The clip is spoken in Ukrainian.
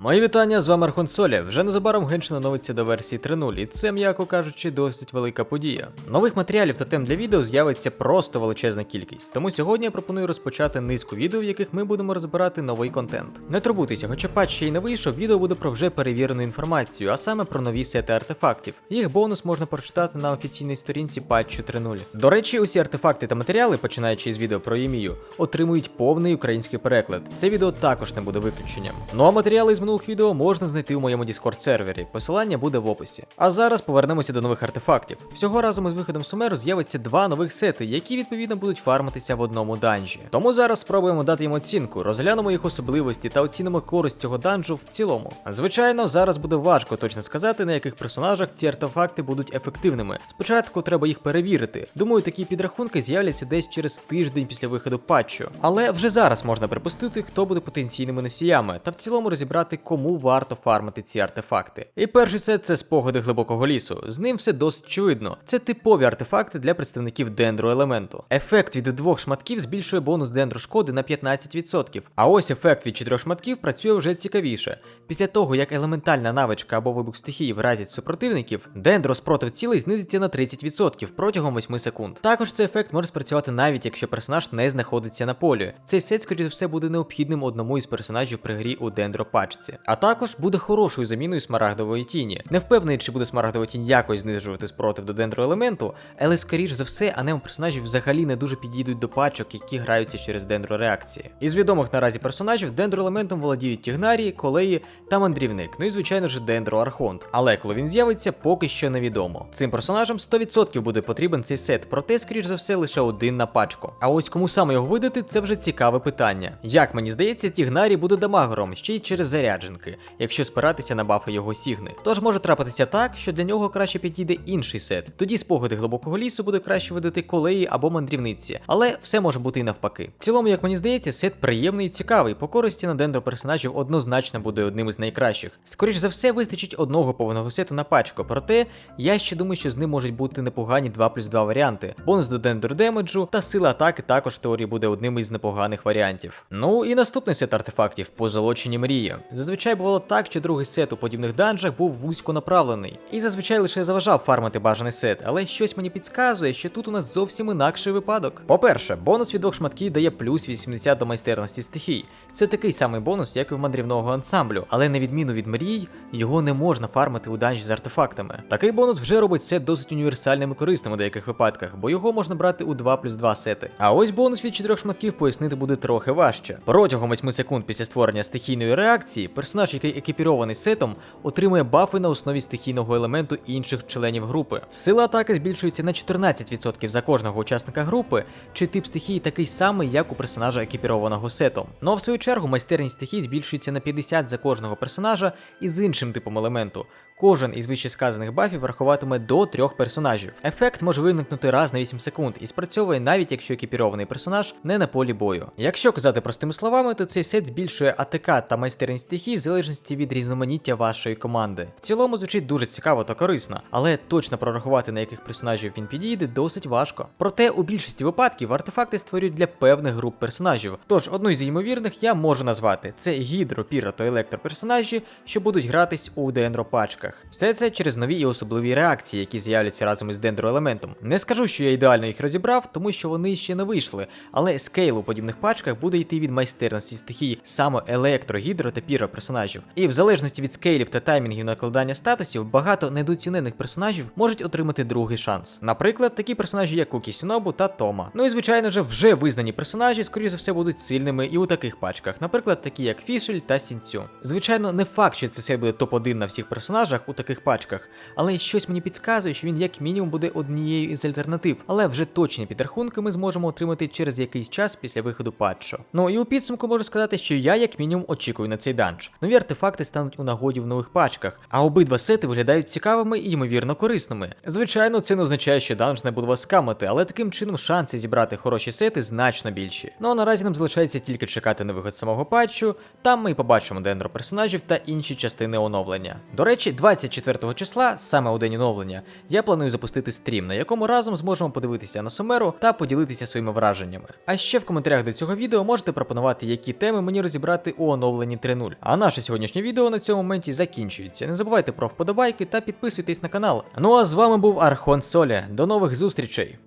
Мої вітання, з вами Архон Солі. Вже незабаром Геншин оновиться до версії 3.0, і це, м'яко кажучи, досить велика подія. Нових матеріалів та тем для відео з'явиться просто величезна кількість. Тому сьогодні я пропоную розпочати низку відео, в яких ми будемо розбирати новий контент. Не турбуйтеся, хоча патч ще й не вийшов, відео буде про вже перевірену інформацію, а саме про нові сети артефактів. Їх бонус можна прочитати на офіційній сторінці патчу 3.0. До речі, усі артефакти та матеріали, починаючи з відео про Ємію, отримують повний український переклад. Це відео також не буде виключенням. Ну а матеріали з минулих відео можна знайти у моєму Discord сервері. Посилання буде в описі. А зараз повернемося до нових артефактів. Всього разом із виходом Сумеру з'явиться два нових сети, які відповідно будуть фармитися в одному данжі. Тому зараз спробуємо дати їм оцінку, розглянемо їх особливості та оцінимо користь цього данжу в цілому. Звичайно, зараз буде важко точно сказати, на яких персонажах ці артефакти будуть ефективними. Спочатку треба їх перевірити. Думаю, такі підрахунки з'являться десь через тиждень після виходу патчу. Але вже зараз можна припустити, хто буде потенційними носіями, та в цілому розібрати, кому варто фармити ці артефакти. І перший сет це спогади глибокого лісу. З ним все досить очевидно. Це типові артефакти для представників дендроелементу. Ефект від двох шматків збільшує бонус дендрошкоди на 15%. А ось ефект від чотирьох шматків працює вже цікавіше. Після того, як елементальна навичка або вибух стихії вразять супротивників, дендро спротив цілей знизиться на 30% протягом 8 секунд. Також цей ефект може спрацювати навіть якщо персонаж не знаходиться на полі. Цей сет, скоріше все, буде необхідним одному із персонажів при грі у дендропачці. А також буде хорошою заміною смарагдової тіні. Не впевнений, чи буде смарагдова тінь якось знижувати спротив до дендроелементу, але скоріш за все, анем персонажів взагалі не дуже підійдуть до пачок, які граються через дендрореакції. Із відомих наразі персонажів дендроелементом володіють Тігнарі, Колеї та мандрівник. Ну і звичайно ж дендроархонт. Але коли він з'явиться, поки що невідомо. Цим персонажам 100% буде потрібен цей сет, проте, скоріш за все, лише один на пачку. А ось кому саме його видати, це вже цікаве питання. Як мені здається, Тігнарі буде дамагером ще й через зарядженки, якщо спиратися на бафи його сігни. Тож може трапитися так, що для нього краще підійде інший сет. Тоді спогади глибокого лісу буде краще видати колеї або мандрівниці, але все може бути і навпаки. В цілому, як мені здається, сет приємний і цікавий. По користі на дендро персонажів однозначно буде одним із найкращих. Скоріш за все, вистачить одного повного сету на пачку, проте я ще думаю, що з ним можуть бути непогані 2 плюс 2 варіанти. Бонус до дендро демеджу та сила атаки також в теорії буде одним із непоганих варіантів. Ну і наступний сет артефактів позолочені мрії. Зазвичай бувало так, що другий сет у подібних данжах був вузько направлений. І зазвичай лише заважав фармити бажаний сет, але щось мені підказує, що тут у нас зовсім інакший випадок. По-перше, бонус від двох шматків дає плюс 80 до майстерності стихій. Це такий самий бонус, як і в мандрівного ансамблю, але на відміну від мрій, його не можна фармити у данжі з артефактами. Такий бонус вже робить сет досить універсальним і корисним у деяких випадках, бо його можна брати у 2 плюс 2 сети. А ось бонус від 4 шматків пояснити буде трохи важче. Протягом 8 секунд після створення стихійної реакції, персонаж, який екіпірований сетом, отримує бафи на основі стихійного елементу інших членів групи. Сила атаки збільшується на 14% за кожного учасника групи, чи тип стихії такий самий, як у персонажа екіпірованого сетом. Ну а в свою чергу майстерність стихій збільшується на 50 за кожного персонажа із іншим типом елементу. Кожен із вищесказаних бафів врахуватиме до трьох персонажів. Ефект може виникнути раз на 8 секунд і спрацьовує навіть якщо екіпірований персонаж не на полі бою. Якщо казати простими словами, то цей сет збільшує АТК та майстерність стихій в залежності від різноманіття вашої команди. В цілому звучить дуже цікаво та корисно, але точно прорахувати на яких персонажів він підійде досить важко. Проте у більшості випадків артефакти створюють для певних груп персонажів. Тож одну з ймовірних я можу назвати: це гідро, піро та електро персонажі, що будуть гратись у дендро пачках. Все це через нові і особливі реакції, які з'являться разом із дендроелементом. Не скажу, що я ідеально їх розібрав, тому що вони ще не вийшли, але скейл у подібних пачках буде йти від майстерності стихії саме електро, гідро та піро персонажів. І в залежності від скейлів та таймінгів накладання статусів, багато недооцінених персонажів можуть отримати другий шанс. Наприклад, такі персонажі, як Кукі Сінобу та Тома. Ну і звичайно ж, вже визнані персонажі, скоріше за все, будуть сильними і у таких пачках, наприклад, такі як Фішель та Сінцю. Звичайно, не факт, що це буде топ-1 на всіх персонажах у таких пачках, але щось мені підказує, що він як мінімум буде однією із альтернатив, але вже точні підрахунки ми зможемо отримати через якийсь час після виходу патчу. Ну і у підсумку можу сказати, що я як мінімум очікую на цей данж. Нові артефакти стануть у нагоді в нових пачках, а обидва сети виглядають цікавими і ймовірно корисними. Звичайно, це не означає, що данж не буде вас скамити, але таким чином шанси зібрати хороші сети значно більші. Ну а наразі нам залишається тільки чекати на виход самого патчу. Там ми й побачимо дендро персонажів та інші частини оновлення. До речі, 24 числа, саме у день оновлення, я планую запустити стрім, на якому разом зможемо подивитися на Сумеру та поділитися своїми враженнями. А ще в коментарях до цього відео можете пропонувати, які теми мені розібрати у оновленні 3.0. А наше сьогоднішнє відео на цьому моменті закінчується. Не забувайте про вподобайки та підписуйтесь на канал. Ну а з вами був Архон Соля. До нових зустрічей!